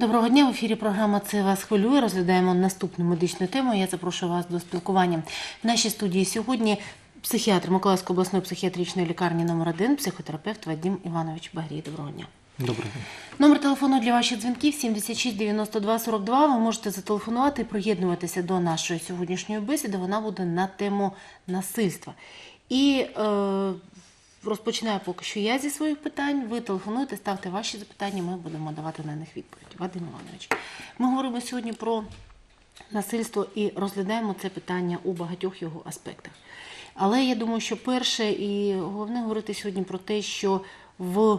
Доброго дня. В ефірі програма Це вас хвилює. Розглядаємо наступну медичну тему. Я запрошую вас до спілкування. В нашій студії сьогодні психіатр Миколаївської обласної психіатричної лікарні номер 1 психотерапевт Вадим Іванович Багрій. Доброго дня. Доброго дня. Номер телефону для ваших дзвінків 76 92 42. Ви можете зателефонувати і приєднуватися до нашої сьогоднішньої бесіди. Вона буде на тему насильства. І е, розпочинаю поки що я зі своїх питань. Ви телефонуєте, ставте ваші запитання, ми будемо давати на них відповідь. Вадим Іванович, ми говоримо сьогодні про насильство і розглядаємо це питання у багатьох його аспектах. Але я думаю, що перше і головне говорити сьогодні про те, що в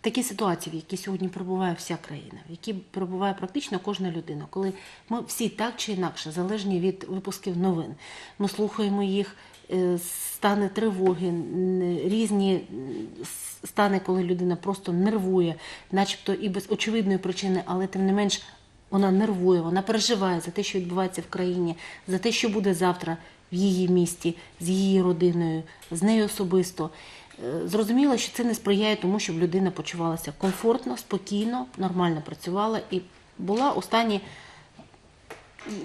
такі ситуації, в які сьогодні перебуває вся країна, в які перебуває практично кожна людина, коли ми всі так чи інакше залежні від випусків новин, ми слухаємо їх. е, Стани тривоги, різні стани, коли людина просто нервує, начебто і без очевидної причини, але тим не менш вона нервує, вона переживає за те, що відбувається в країні, за те, що буде завтра в її місті, з її родиною, з нею особисто. Зрозуміло, що це не сприяє тому, щоб людина почувалася комфортно, спокійно, нормально працювала і була у стані,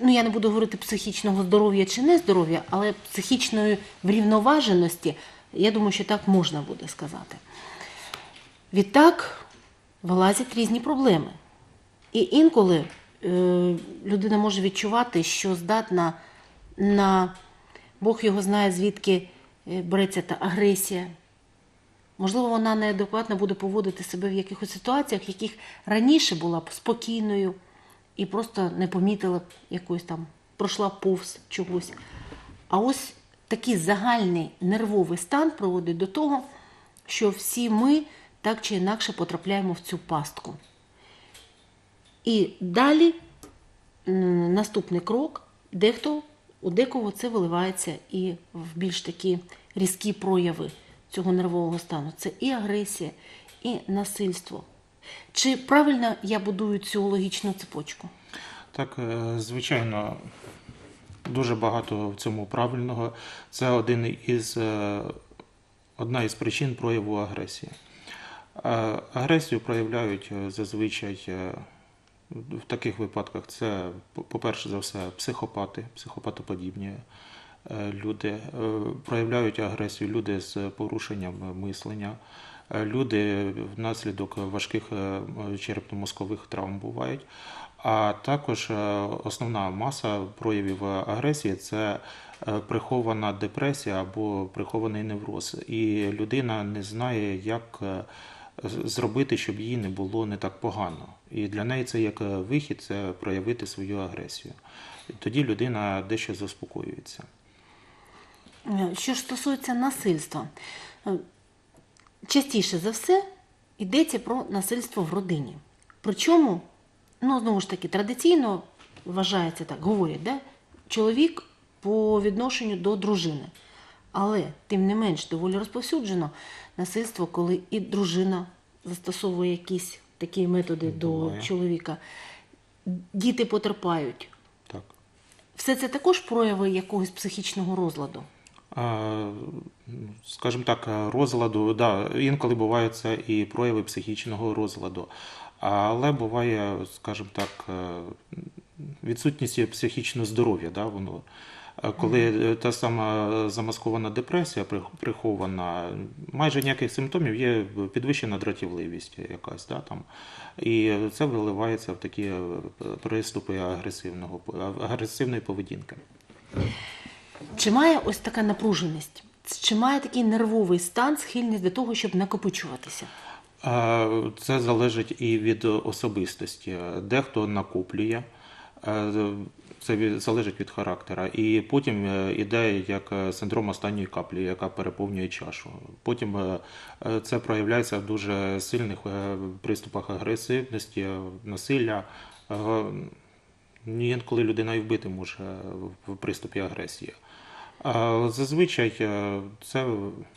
ну я не буду говорити психічного здоров'я чи не здоров'я, але психічної врівноваженості, я думаю, що так можна буде сказати. Відтак вилазять різні проблеми. І інколи е, людина може відчувати, що здатна на Бог його знає, звідки е, береться та агресія. Можливо, вона неадекватно буде поводити себе в якихось ситуаціях, в яких раніше була б спокійною і просто не помітила б якоїсь там, пройшла повз чогось. А ось такий загальний нервовий стан приводить до того, що всі ми так чи інакше потрапляємо в цю пастку. І далі наступний крок, дехто у декого це виливається і в більш такі різкі прояви цього нервового стану. Це і агресія, і насильство. Чи правильно я будую цю логічну цепочку? Так, е, звичайно, дуже багато в цьому правильного. Це один із, е, одна із причин прояву агресії. Е, Агресію проявляють зазвичай в таких випадках це, по- по-перше за все, психопати, психопатоподібні люди. Е, Проявляють агресію люди з порушенням мислення. Е, Люди внаслідок важких е, черепно-мозкових травм бувають. А також е, основна маса проявів агресії це е, прихована депресія або прихований невроз. І людина не знає, як е, зробити, щоб їй не було не так погано. І для неї це як е, вихід, це проявити свою агресію. Тоді людина дещо заспокоюється. Що ж стосується насильства, е, частіше за все йдеться про насильство в родині. Причому, ну знову ж таки, традиційно вважається так, говорять, да? чоловік по відношенню до дружини. Але тим не менш доволі розповсюджено насильство, коли і дружина застосовує якісь такі методи до чоловіка. Діти потерпають. Так. Все це також прояви якогось психічного розладу. Скажімо так, розладу, да, інколи це і прояви психічного розладу. Але буває, скажімо так, е, відсутність психічного здоров'я. Да, воно. Е, Коли та сама замаскована депресія прихована, майже ніяких симптомів є підвищена дратівливість якась, да, там, і це виливається в такі е, приступи агресивного, агресивної поведінки. Чи має ось така напруженість? Чи має такий нервовий стан схильність до того, щоб накопичуватися? Е, Це залежить і від особистості. Дехто накоплює, е, це залежить від характера. І потім е, іде як синдром останньої каплі, яка переповнює чашу. Потім це проявляється в дуже сильних приступах агресивності, насилля. Інколи людина і вбити може в приступі агресії. Зазвичай е, це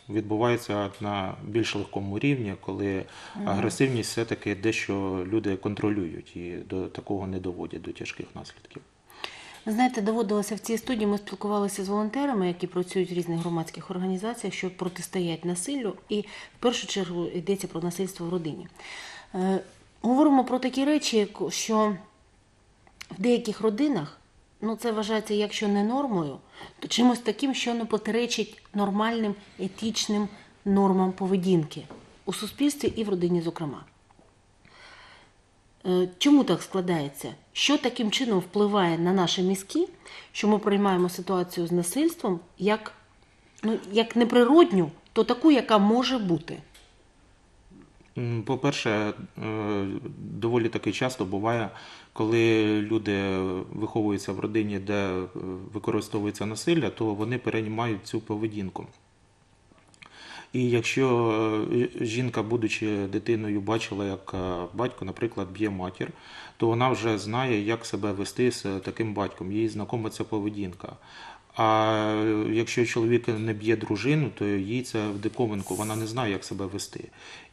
відбувається на більш легкому рівні, коли агресивність все-таки дещо люди контролюють і до такого не доводять до тяжких наслідків. Ви знаєте, доводилося в цій студії. Ми спілкувалися з волонтерами, які працюють в різних громадських організаціях, що протистоять насиллю, і в першу чергу йдеться про насильство в родині. Е, говоримо про такі речі, що в деяких родинах ну, це вважається, якщо не нормою, то чимось таким, що не протиречить нормальним етичним нормам поведінки у суспільстві і в родині, зокрема. Е, Чому так складається? Що таким чином впливає на наші мізки, що ми приймаємо ситуацію з насильством як, ну, як неприродню, то таку, яка може бути? По-перше, е, доволі таки часто буває, коли люди виховуються в родині, де е, використовується насилля, то вони переймають цю поведінку. І якщо е, жінка, будучи дитиною, бачила, як е, батько, наприклад, б'є матір, то вона вже знає, як себе вести з таким батьком, їй знакома ця поведінка. А якщо чоловік не б'є дружину, то їй це в диковинку, вона не знає, як себе вести.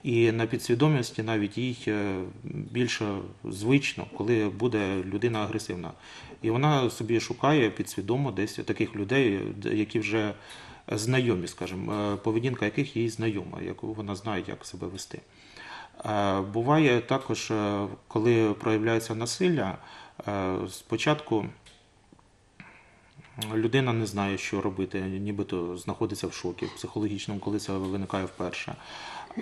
І на підсвідомості навіть їй е, більше звично, коли буде людина агресивна. І вона собі шукає підсвідомо десь таких людей, які вже знайомі, скажімо, е, поведінка яких їй знайома, яку вона знає, як себе вести. Е, Буває також, коли проявляється насилля, спочатку людина не знає, що робити, нібито знаходиться в шокі психологічному, коли це виникає вперше.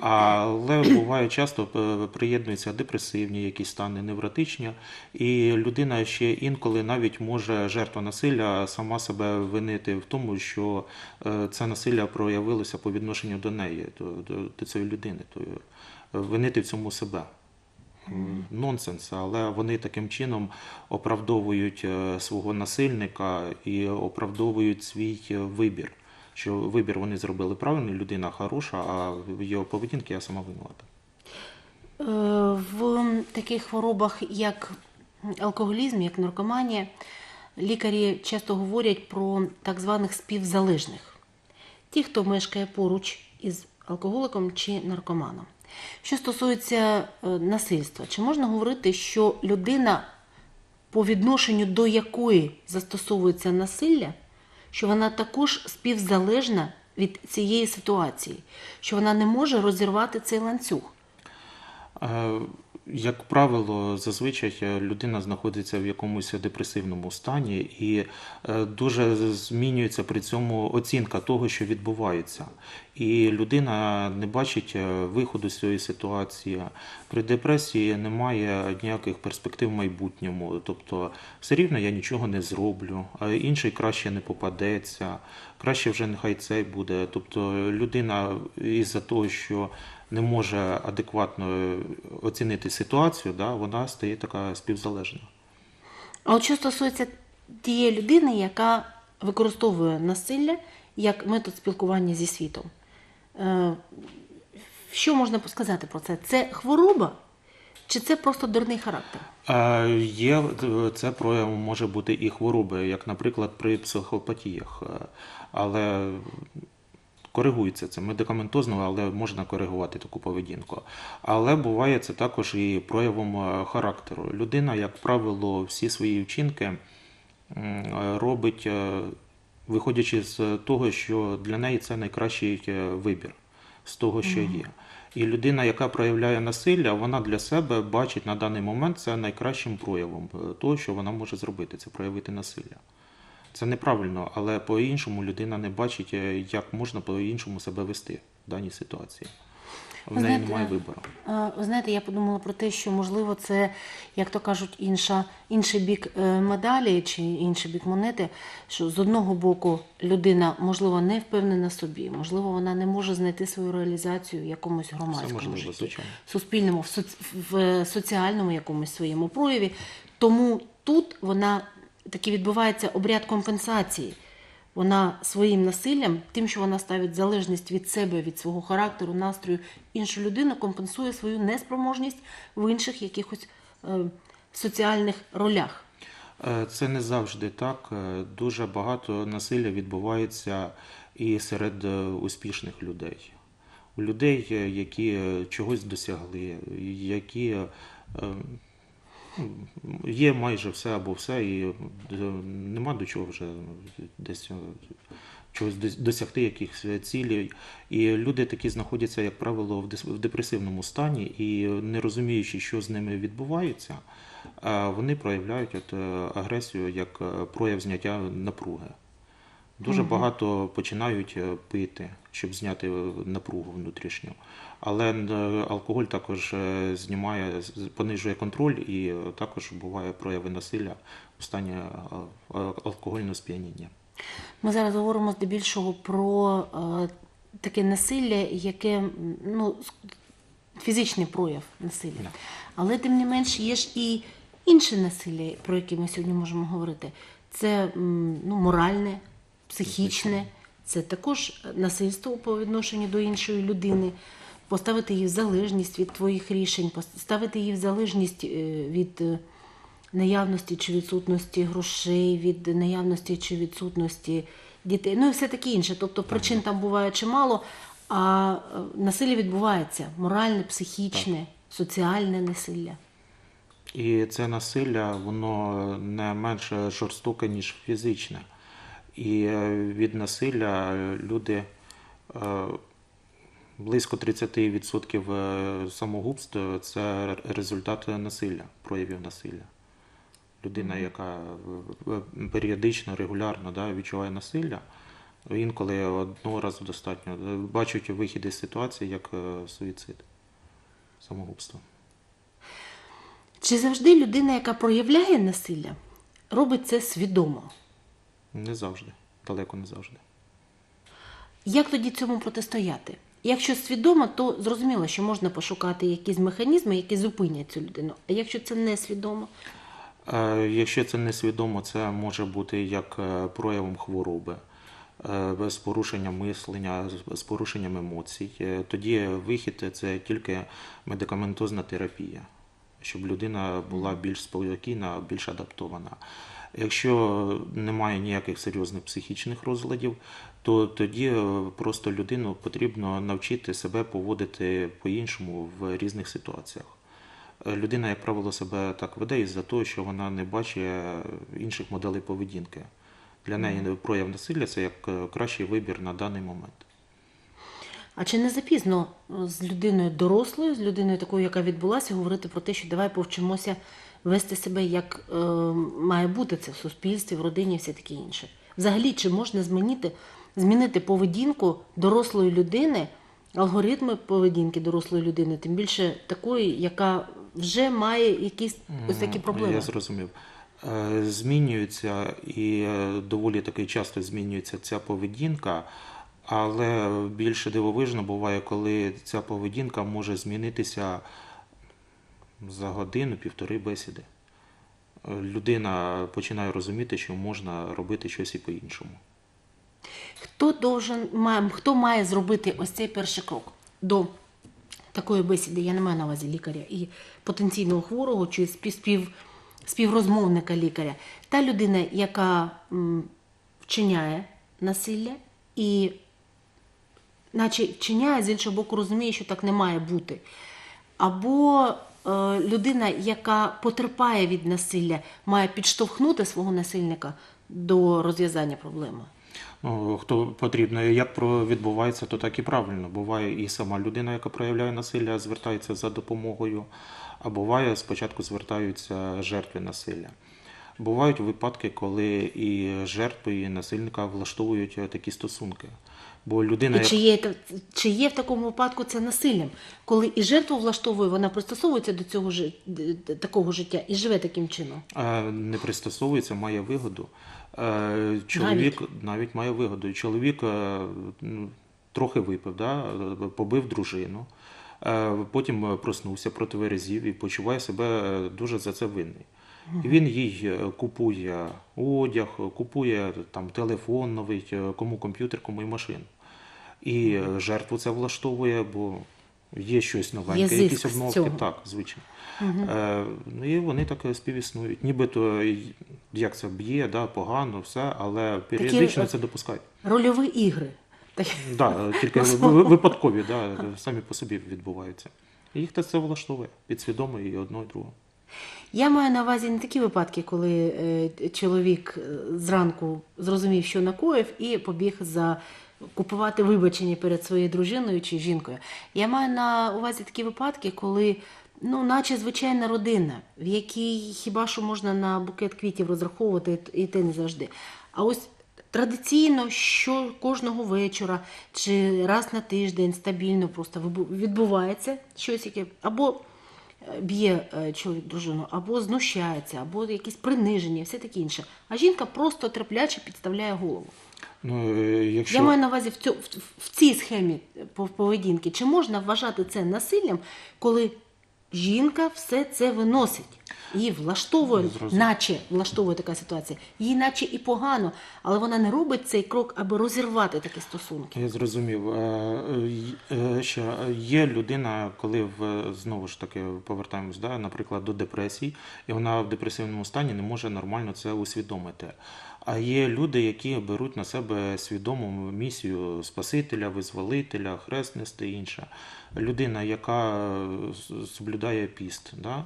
Але буває часто е, приєднуються депресивні якісь стани, невротичні, і людина ще інколи навіть може жертва насилля сама себе винити в тому, що е, це насилля проявилося по відношенню до неї, до, до, до цієї людини, то е, винити в цьому себе. Нонсенс, але вони таким чином оправдовують е, свого насильника і оправдовують свій е, вибір. Що вибір вони зробили правильний, людина хороша, а його поведінки я сама винувата. Е, В таких хворобах, як алкоголізм, як наркоманія, лікарі часто говорять про так званих співзалежних. Ті, хто мешкає поруч із алкоголиком чи наркоманом. Що стосується е, насильства, чи можна говорити, що людина, по відношенню до якої застосовується насилля, що вона також співзалежна від цієї ситуації, що вона не може розірвати цей ланцюг? Як правило, зазвичай людина знаходиться в якомусь депресивному стані і е, дуже змінюється при цьому оцінка того, що відбувається. І людина не бачить е, виходу з цієї ситуації. При депресії немає ніяких перспектив в майбутньому. Тобто, все рівно я нічого не зроблю, а інший краще не попадеться, краще вже нехай цей буде. Тобто людина із-за того, що не може адекватно оцінити ситуацію, да, вона стає така співзалежна. А от що стосується тієї людини, яка використовує насилля як метод спілкування зі світом, е, що можна сказати про це? Це хвороба чи це просто дурний характер? Е, Є е, це прояв може бути і хвороби, як, наприклад, при психопатіях, Е, але коригується це медикаментозно, але можна коригувати таку поведінку. Але буває це також і проявом е, характеру. Людина, як правило, всі свої вчинки е, робить, е, виходячи з того, що для неї це найкращий вибір з того, що є. І людина, яка проявляє насилля, вона для себе бачить на даний момент це найкращим проявом того, що вона може зробити, це проявити насилля. Це неправильно, але по-іншому людина не бачить, е, як можна по-іншому себе вести в даній ситуації. В неї немає вибору. Ви знаєте, я подумала про те, що можливо це, як то кажуть, інша, інший бік е, медалі чи інший бік монети, що з одного боку людина, можливо, не впевнена собі, можливо, вона не може знайти свою реалізацію в якомусь громадському можливо, житті, звичайно. суспільному, в е, соціальному якомусь своєму прояві. Тому тут вона таки відбувається обряд компенсації. Вона своїм насиллям, тим, що вона ставить залежність від себе, від свого характеру, настрою, іншу людину компенсує свою неспроможність в інших якихось е, соціальних ролях. Е, Це не завжди так. Е, Дуже багато насилля відбувається і серед е, успішних людей. У людей, які чогось досягли, які е, ну, є майже все або все, і е, нема до чого вже десь е, чогось досягти якихось е, цілей. І люди такі знаходяться, як правило, в депресивному стані і не розуміючи, що з ними відбувається, вони проявляють от, агресію як прояв зняття напруги. Дуже багато починають е, пити, щоб зняти е, напругу внутрішню. Але е, алкоголь також знімає, понижує контроль і також буває прояви насилля у стані алкогольного сп'яніння. Ми зараз говоримо здебільшого про таке насилля, яке ну, фізичний прояв насилля. Да. Але тим не менш є ж і інше насилля, про яке ми сьогодні можемо говорити. Це ну, моральне, психічне, це також насильство по відношенню до іншої людини. Поставити її в залежність від твоїх рішень, поставити її в залежність е, від е, наявності чи відсутності грошей, від наявності чи відсутності дітей, ну і все таке інше. Тобто причин там буває чимало, а е, насилля відбувається моральне, психічне, соціальне насилля. І це насилля, воно не менш жорстоке, ніж фізичне. І е, від насилля люди е, близько 30% е, самогубств це результат насилля, проявів насилля. Людина, яка е, е, періодично, регулярно да, відчуває насилля, інколи одного разу достатньо. Бачать вихід із ситуації як е, суїцид, самогубство. Чи завжди людина, яка проявляє насилля, робить це свідомо? Не завжди, далеко не завжди. Як тоді цьому протистояти? Якщо свідомо, то зрозуміло, що можна пошукати якісь механізми, які зупинять цю людину. А якщо це не свідомо, Е, Якщо це несвідомо, це може бути як е, проявом хвороби, е, з порушенням мислення, з- порушенням емоцій. Тоді вихід це тільки медикаментозна терапія, щоб людина була більш спокійна, більш адаптована. Якщо немає ніяких серйозних психічних розладів, то тоді е, просто людину потрібно навчити себе поводити по-іншому в різних ситуаціях. Е, Людина, як правило, себе так веде із-за того, що вона не бачить е, інших моделей поведінки. Для неї прояв насилля це як кращий вибір на даний момент. а чи не запізно з людиною дорослою, з людиною такою, яка відбулася, говорити про те, що давай повчимося вести себе як е, має бути це в суспільстві, в родині, і все таке інше. Взагалі, чи можна змінити, змінити поведінку дорослої людини, алгоритми поведінки дорослої людини, тим більше такої, яка вже має якісь ось такі проблеми. Я зрозумів. Е, Змінюється і е, доволі таки часто змінюється ця поведінка, але більше дивовижно буває, коли ця поведінка може змінитися за годину-півтори бесіди. Е, Людина починає розуміти, що можна робити щось і по-іншому. Хто должен має, хто має зробити ось цей перший крок до такої бесіди? Я не маю на увазі лікаря і потенційного хворого чи спів, спів, співрозмовника лікаря. Та людина, яка вчиняє насилля і, наче вчиняє, з іншого боку, розуміє, що так не має бути. Або людина, яка потерпає від насилля, має підштовхнути свого насильника до розв'язання проблеми. Ну, хто потрібно, як відбувається, то так і правильно. Буває і сама людина, яка проявляє насилля, звертається за допомогою, а буває спочатку звертаються жертви насилля. Бувають випадки, коли і жертви, і насильника влаштовують е, такі стосунки. Бо людина, І чи є, чи є в такому випадку це насиллям, коли і жертву влаштовує, вона пристосовується до цього такого життя і живе таким чином. Не пристосовується, має вигоду. Е, Чоловік навіть, має вигоду. Чоловік е, ну, трохи випив, да? побив дружину, е, потім проснувся проти верезів і почуває себе дуже за це винний. І Він їй купує одяг, купує там телефон новий, кому комп'ютер, кому і машину. І е, жертву це влаштовує, бо є щось новеньке, Є якісь обновки. Так, звичайно. Е, ну і вони так співіснують. Нібито як це б'є, да, погано, все, але періодично е, це допускають. Рольові ігри. Так, Да, тільки випадкові, да, самі по собі відбуваються. І їх це влаштовує підсвідомо і одного, і другого. Я маю на увазі не такі випадки, коли е, чоловік е, зранку зрозумів, що накоїв, і побіг за купувати вибачення перед своєю дружиною чи жінкою. Я маю на увазі такі випадки, коли, ну, наче звичайна родина, в якій хіба що можна на букет квітів розраховувати, і те не завжди. А ось традиційно, що кожного вечора чи раз на тиждень стабільно просто відбувається щось, яке або е, б'є е, чоловік дружину, або знущається, або якісь приниження, все таке інше. А жінка просто терпляче підставляє голову. Ну, е, якщо... Я маю на увазі в, цю, в, в цій схемі пов- поведінки. Чи можна вважати це насиллям, коли жінка все це виносить? Її влаштовує, наче влаштовує така ситуація. Їй наче і погано, але вона не робить цей крок, аби розірвати такі стосунки. Я зрозумів. Е, е, Ще є людина, коли в знову ж таки повертаємось, да, наприклад, до депресії, і вона в депресивному стані не може нормально це усвідомити. А є люди, які беруть на себе свідому місію Спасителя, визволителя, хрест нести і інше. Людина, яка е, соблюдає піст, да?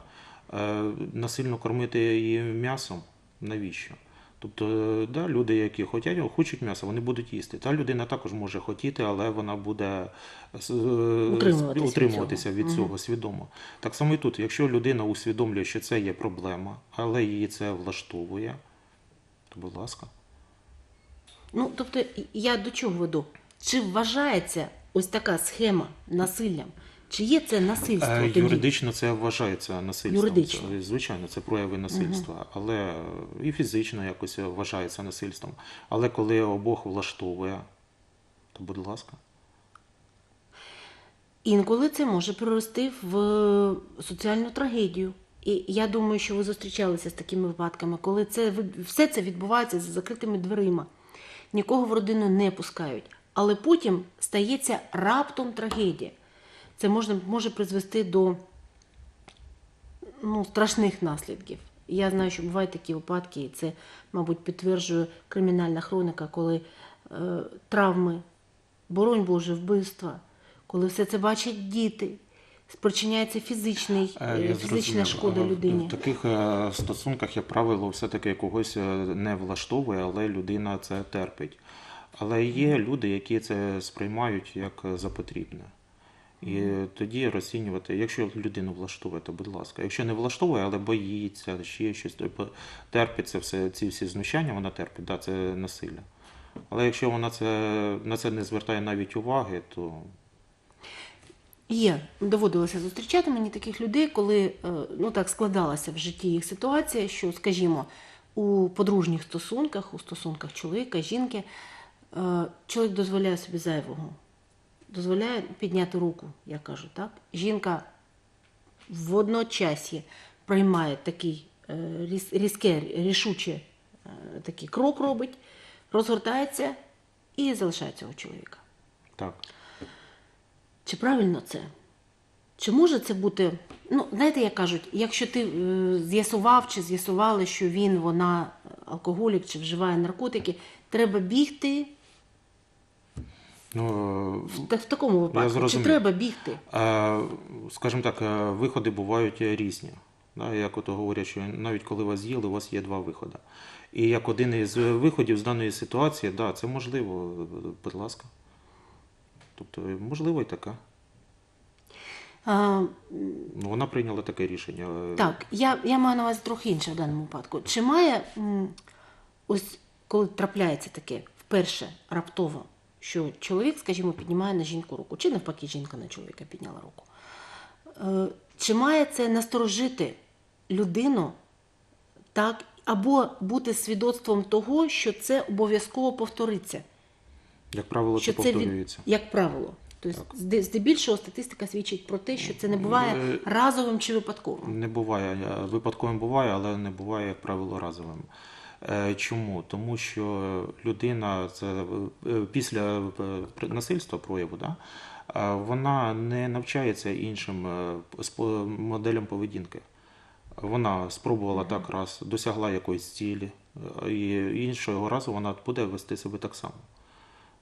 е, насильно кормити її м'ясом, навіщо? Тобто, е, да, люди, які хочуть, хочуть м'яса, вони будуть їсти. Та людина також може хотіти, але вона буде е, Утримуватися від цього. цього свідомо. Так само і тут, якщо людина усвідомлює, що це є проблема, але її це влаштовує, то будь ласка. Ну, тобто, я до чого веду? Чи вважається ось така схема насиллям? Чи є це насильство? Е, тоді? Юридично це вважається насильством. Юридично. Це, звичайно, це прояви насильства, але і фізично якось вважається насильством. Але коли обох влаштовує, то будь ласка. Інколи це може перерости в соціальну трагедію. І я думаю, що ви зустрічалися з такими випадками, коли це все це відбувається за закритими дверима, нікого в родину не пускають. Але потім стається раптом трагедія. Це можна, може призвести до ну, страшних наслідків. Я знаю, що бувають такі випадки, і це, мабуть, підтверджує кримінальна хроніка, коли е, травми, боронь Боже, вбивства, коли все це бачать діти, спричиняється фізичний, Е, я фізична зрозумів. шкода Е, людині. В таких е, стосунках, як правило, все-таки когось е, не влаштовує, але людина це терпить. Але є люди, які це сприймають як за потрібне. І тоді розцінювати, якщо людину влаштовує, то будь ласка. Якщо не влаштовує, але боїться, ще щось, то терпить це все, ці всі знущання, вона терпить, да, це насилля. Але якщо вона це, на це не звертає навіть уваги, то Є, доводилося зустрічати мені таких людей, коли е, ну так складалася в житті їх ситуація, що, скажімо, у подружніх стосунках, у стосунках чоловіка, жінки, е, чоловік дозволяє собі зайвого, дозволяє підняти руку, я кажу, так? Жінка водночасі приймає такий е, різке, рішуче такий крок робить, розгортається і залишає цього чоловіка. так. Чи правильно це? Чи може це бути? Ну, знаєте, як кажуть, якщо ти е, з'ясував чи з'ясували, що він, вона алкоголік чи вживає наркотики, треба бігти Ну, в, в такому випадку. Чи треба бігти? Е, Скажімо так, е, виходи бувають різні. Як ото говорять, що навіть коли вас з'їли, у вас є два виходи. І як один із виходів з даної ситуації, да, це можливо, будь ласка. Тобто, можливо, і таке. А, Ну, вона прийняла таке рішення. так, я, я маю на увазі трохи інше в даному випадку. Чи має м, ось коли трапляється таке вперше раптово, що чоловік, скажімо, піднімає на жінку руку, чи навпаки, жінка на чоловіка підняла руку. Е, Чи має це насторожити людину так, або бути свідоцтвом того, що це обов'язково повториться? Як правило, Що це це від, повторюється. як правило. Тобто, здебільшого статистика свідчить про те, що це не буває Е, разовим чи випадковим. Не буває. Е, Випадковим буває, але не буває, як правило, разовим. Е, Чому? Тому що людина це після насильства прояву, да, вона не навчається іншим моделям поведінки. Вона спробувала так раз, досягла якоїсь цілі, і іншого разу вона буде вести себе так само.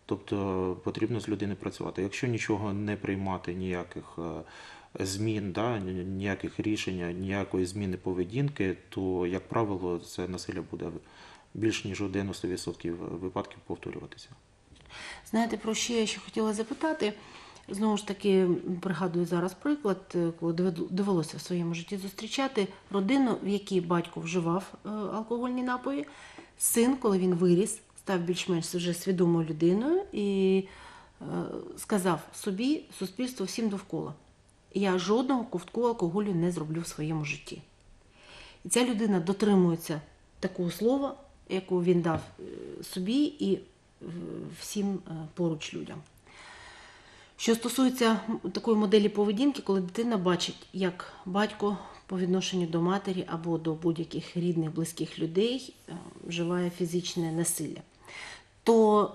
Тобто потрібно з людиною працювати. Якщо нічого не приймати, ніяких е, змін, да, ніяких рішень, ніякої зміни поведінки, то, як правило, це насилля буде більш ніж у 90% випадків повторюватися. Знаєте, про що я ще хотіла запитати? Знову ж таки, пригадую зараз приклад, е, коли довелося в своєму житті зустрічати родину, в якій батько вживав е, алкогольні напої. Син, коли він виріс, став більш-менш вже свідомою людиною і е, сказав собі, суспільству всім довкола: я жодного ковтку алкоголю не зроблю в своєму житті. І ця людина дотримується такого слова, яку він дав е, собі і е, всім поруч людям. Що стосується такої моделі поведінки, коли дитина бачить, як батько по відношенню до матері або до будь-яких рідних, близьких людей вживає фізичне насилля, то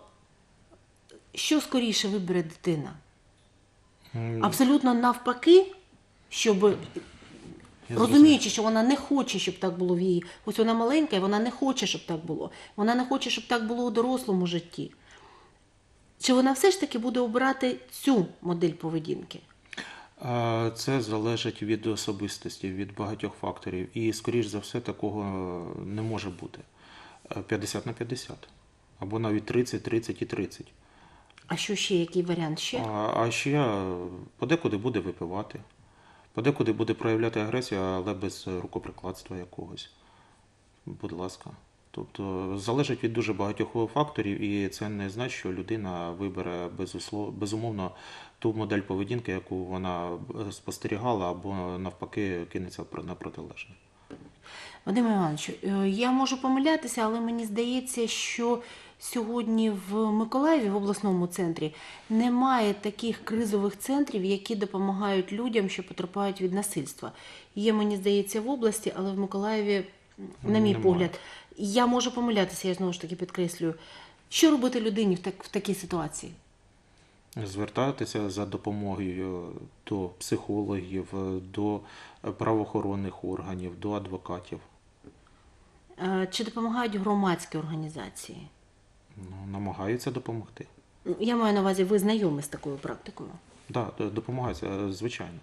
що скоріше вибере дитина? Абсолютно навпаки, щоб я розуміючи, що вона не хоче, щоб так було в її. Ось вона маленька, і вона не хоче, щоб так було. Вона не хоче, щоб так було у дорослому житті. Чи вона все ж таки буде обирати цю модель поведінки? Це залежить від особистості, від багатьох факторів. І, скоріш за все, такого не може бути. Е, 50 на 50. Або навіть 30, 30 і 30. А що ще, який варіант ще? А, а ще подекуди буде випивати, подекуди буде проявляти агресію, але без рукоприкладства якогось. Будь ласка. Тобто залежить від дуже багатьох факторів, і це не значить, що людина вибере безуслов... безумовно ту модель поведінки, яку вона спостерігала, або навпаки кинеться на протилежне. Вадим Іванович, е, я можу помилятися, але мені здається, що сьогодні в Миколаєві, в обласному центрі, немає таких кризових центрів, які допомагають людям, що потерпають від насильства. Є, мені здається, в області, але в Миколаєві, на мій Немає. погляд, я можу помилятися, я знову ж таки підкреслюю. Що робити людині в, так, в такій ситуації? Звертатися за допомогою до психологів, до правоохоронних органів, до адвокатів. Е, Чи допомагають громадські організації? Ну, намагаються допомогти. Я маю на увазі, ви знайомі з такою практикою. Так, да, допомагаються, е, звичайно.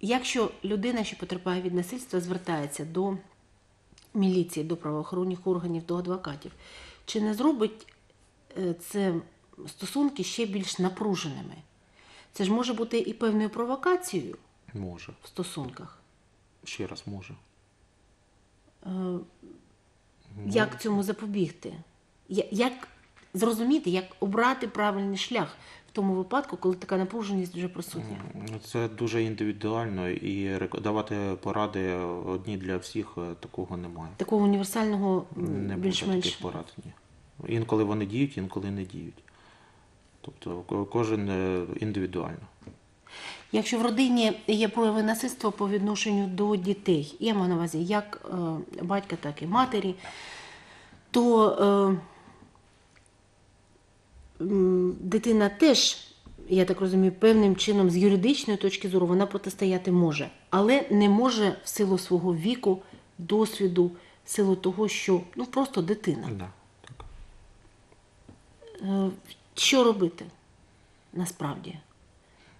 Якщо людина, що потерпає від насильства, звертається до міліції, до правоохоронних органів, до адвокатів, чи не зробить це стосунки ще більш напруженими? Це ж може бути і певною провокацією Може. в стосунках. Ще раз може. Е, Як цьому запобігти? Я- Як зрозуміти, як обрати правильний шлях в тому випадку, коли така напруженість вже присутня? М, Це дуже індивідуально і рек- давати поради одні для всіх е, такого немає. Такого універсального м, Не буде більш-менш таких порад. Ні. Інколи вони діють, інколи не діють. Тобто кожен е, індивідуально. Якщо в родині є прояви насильства по відношенню до дітей, я маю на увазі як е, батька, так і матері, то е, дитина теж, я так розумію, певним чином з юридичної точки зору вона протистояти може, але не може в силу свого віку, досвіду, в силу того, що ну просто дитина. Да, Що робити насправді?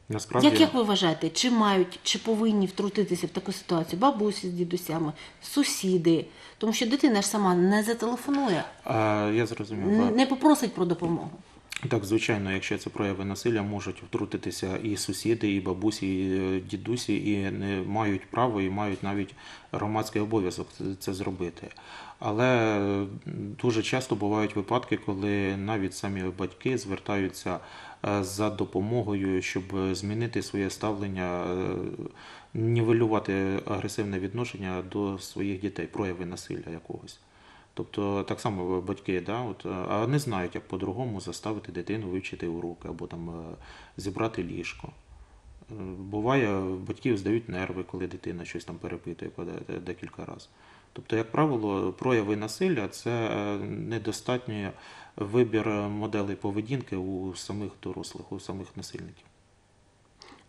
Насправді, Як, як ви вважаєте, чи мають, чи повинні втрутитися в таку ситуацію бабусі з дідусями, сусіди? Тому що дитина ж сама не зателефонує, а, я зрозумів. не попросить про допомогу. Так, звичайно, якщо це прояви насилля, можуть втрутитися і сусіди, і бабусі, і е, дідусі, і не мають право, і мають навіть громадський обов'язок це зробити. Але дуже часто бувають випадки, коли навіть самі батьки звертаються е, за допомогою, щоб змінити своє ставлення, е, нівелювати агресивне відношення до своїх дітей, прояви насилля якогось. Тобто так само батьки, да, от, е, а не знають, як по-другому заставити дитину вивчити уроки або там зібрати ліжко. Буває, батьків здають нерви, коли дитина щось там перепитує декілька разів. Тобто, як правило, прояви насилля це е, недостатній вибір моделей поведінки у самих дорослих, у самих насильників.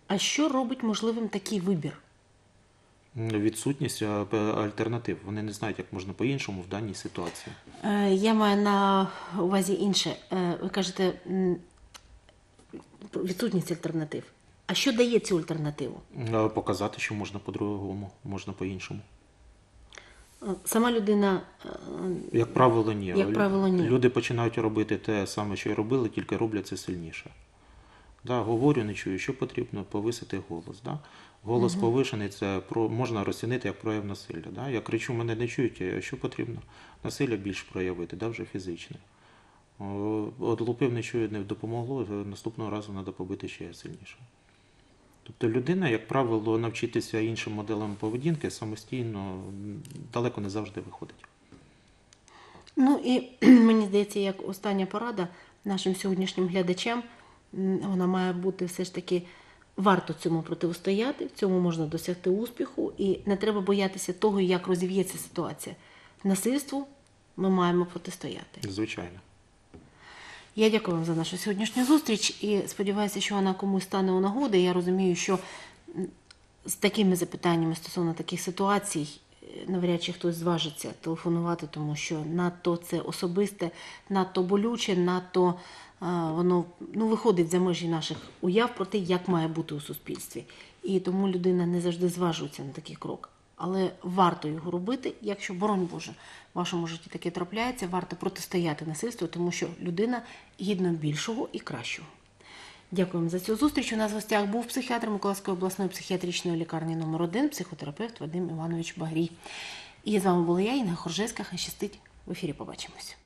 А що робить можливим такий вибір? Відсутність е, альтернатив. Вони не знають, як можна по-іншому в даній ситуації. Е, Я маю на увазі інше. Ви кажете, відсутність альтернатив. А що дає цю альтернативу? Показати, що можна по-другому, можна по-іншому. Е, Сама людина е, Як правило, ні. Як правило, ні. Люди починають робити те саме, що й робили, тільки роблять це сильніше. Да, говорю, не чую, що потрібно повисити голос. Да? Голос повишений, це про, можна розцінити як прояв насилля. Да? Я кричу, мене не чують, а що потрібно? Насилля більш проявити, да, вже фізичне. От лупив не чую, не допомогло, наступного разу треба побити ще сильніше. Тобто людина, як правило, навчитися іншим моделам поведінки самостійно далеко не завжди виходить. Ну і мені здається, як остання порада нашим сьогоднішнім глядачам, вона має бути все ж таки варто цьому протистояти, в цьому можна досягти успіху, і не треба боятися того, як розів'ється ситуація. Насильству ми маємо протистояти. Звичайно. Я дякую вам за нашу сьогоднішню зустріч і сподіваюся, що вона комусь стане у нагоди. Я розумію, що з такими запитаннями стосовно таких ситуацій е, навряд чи хтось зважиться телефонувати, тому що надто це особисте, надто болюче, надто а, воно ну, виходить за межі наших уяв про те, як має бути у суспільстві. І тому людина не завжди зважується на такий крок. Але варто його робити, якщо, боронь Боже, в вашому житті таке трапляється, варто протистояти насильству, тому що людина гідна більшого і кращого. Дякуємо за цю зустріч. У нас в гостях був психіатр Миколаївської обласної психіатричної лікарні номер 1 психотерапевт Вадим Іванович Багрій. І з вами була я, Інга Хоржеська. Хай щастить. В ефірі побачимось.